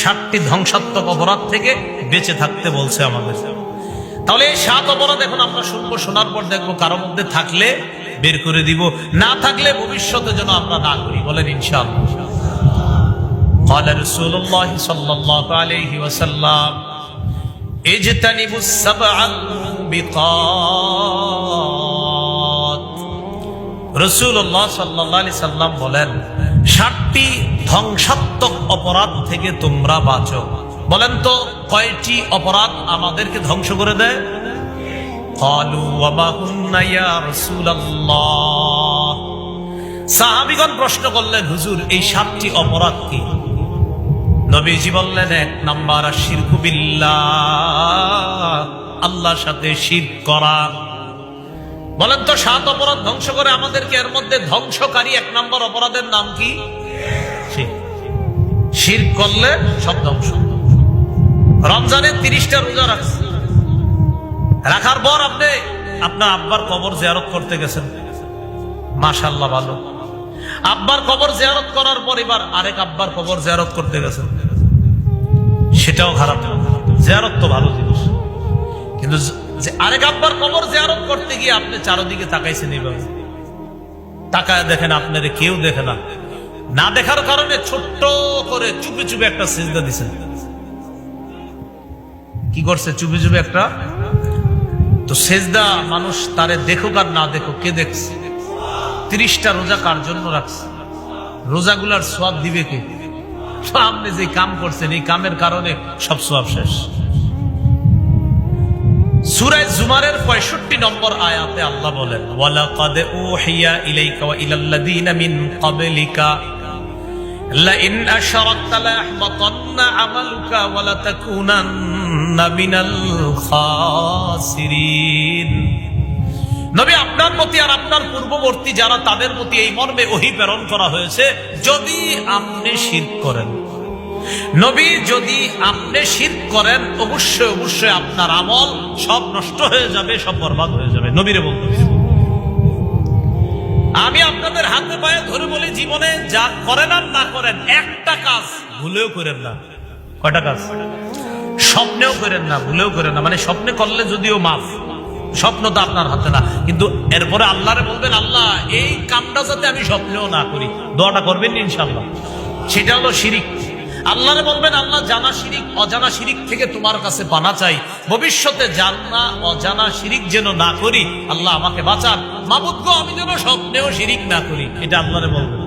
ষাটটি ধ্বংসাত্মক অপরাধ থেকে বেঁচে থাকতে বলছে আমাদের তাহলে এই সাত অপরাধ এখন আমরা শুনবো শোনার পর দেখবো কারো মধ্যে থাকলে বের করে দিব না থাকলে ভবিষ্যতে যেন আমরা না করি বলেন ইনশাআল্লাহ قال رسول الله صلى الله عليه وسلم اجتنبوا السبع الموبقات রসুল্লাহ সাল্লাহ সাল্লাম বলেন ষাটটি ধ্বংসাত্মক অপরাধ থেকে তোমরা বাঁচো। বলেন তো, কয়টি অপরাধ আমাদেরকে ধ্বংস করে দেয়? প্রশ্ন করলেন, হুজুর, এই সাতটি অপরাধ কি? নবীজি বললেন, এক নাম্বার শিরকুবিল্লা আল্লাহর সাথে শির করা। বলেন তো, সাত অপরাধ ধ্বংস করে আমাদেরকে এর মধ্যে ধ্বংসকারী এক নম্বর অপরাধের নাম কি? শির। করলে সব ধ্বংস রমজানের তিরিশটা রোজা রাখছে রাখার পর আপনি আপনার আব্বার কবর জিয়ারত করতে গেছেন। মাশাল্লাহ ভালো। আব্বার কবর জিয়ারত করার পর এবার আরেক আব্বার কবর জিয়ারত করতে গেছেন। সেটাও খারাপ। জিয়ারত তো ভালো জিনিস। কিন্তু আরেক আব্বার কবর জিয়ারত করতে গিয়ে আপনি চারদিকে তাকাইছেন এইভাবে। তাকায় দেখেন, আপনার কেউ দেখে না। না দেখার কারণে ছোট্ট করে চুপে চুপে একটা সিজদা দিছেন কি করছে চুপে চুপে একটা? তো সেজদা মানুষ তারে দেখুক আর না দেখুক, কে দেখছে? তিরিশটা রোজা কার জন্য রাখছে? রোজাগুলার সব দিবে কে? আপনি যে কাম করছেন, এই কামের কারণে সব সব শেষ। সুরায় জুমারের পঁয়ষট্টি নম্বর আয়াতে আল্লাহ বলেন, ওয়ালাকাদ উহিয়া ইলাইকা ওয়া ইলাল্লাযীনা মিন ক্বাবলিকা, লাইন আশরাকতা লায়াহবাতান্না আমালুকা ওয়া লাতাকুনান্না মিনাল খাসিরিন। নবী, আপনার প্রতি আর আপনার পূর্ববর্তী যারা তাদের প্রতি এই মর্মে ওহি প্রেরণ করা হয়েছে, যদি আপনি শিরক করেন নবী যদি আপনি শির করেন, অবশ্যই অবশ্যই আপনার আমল সব নষ্ট হয়ে যাবে, সব বরবাদ হয়ে যাবে। নবীরে বলতে আমি আপনাদের হাতে পায়ে ধরে বলি, জীবনে যা করেন আর না করেন, একটা কাজ ভুলেও করেন না। কয়টা কাজ? স্বপ্নেও করেন না, ভুলেও করেন না। মানে স্বপ্নে করলে যদিও মাফ, স্বপ্ন তো আপনার হাতে না। কিন্তু এরপরে আল্লাহরে বলবেন, আল্লাহ, এই কামটা যাতে আমি স্বপ্নেও না করি। দোয়াটা করবেন ইনশাল্লাহ সেটা হলো শিরিক। আল্লাহরে বলবেন, আল্লাহ জানা শিরিক, অজানা শিরিক থেকে তোমার কাছে বানা চাই। ভবিষ্যতে জানা অজানা শিরিক যেন না করি, আল্লাহ আমাকে বাঁচান। মাবুদ আমি যেন স্বপ্নেও শিরিক না করি। এটা আল্লাহরে বলবেন।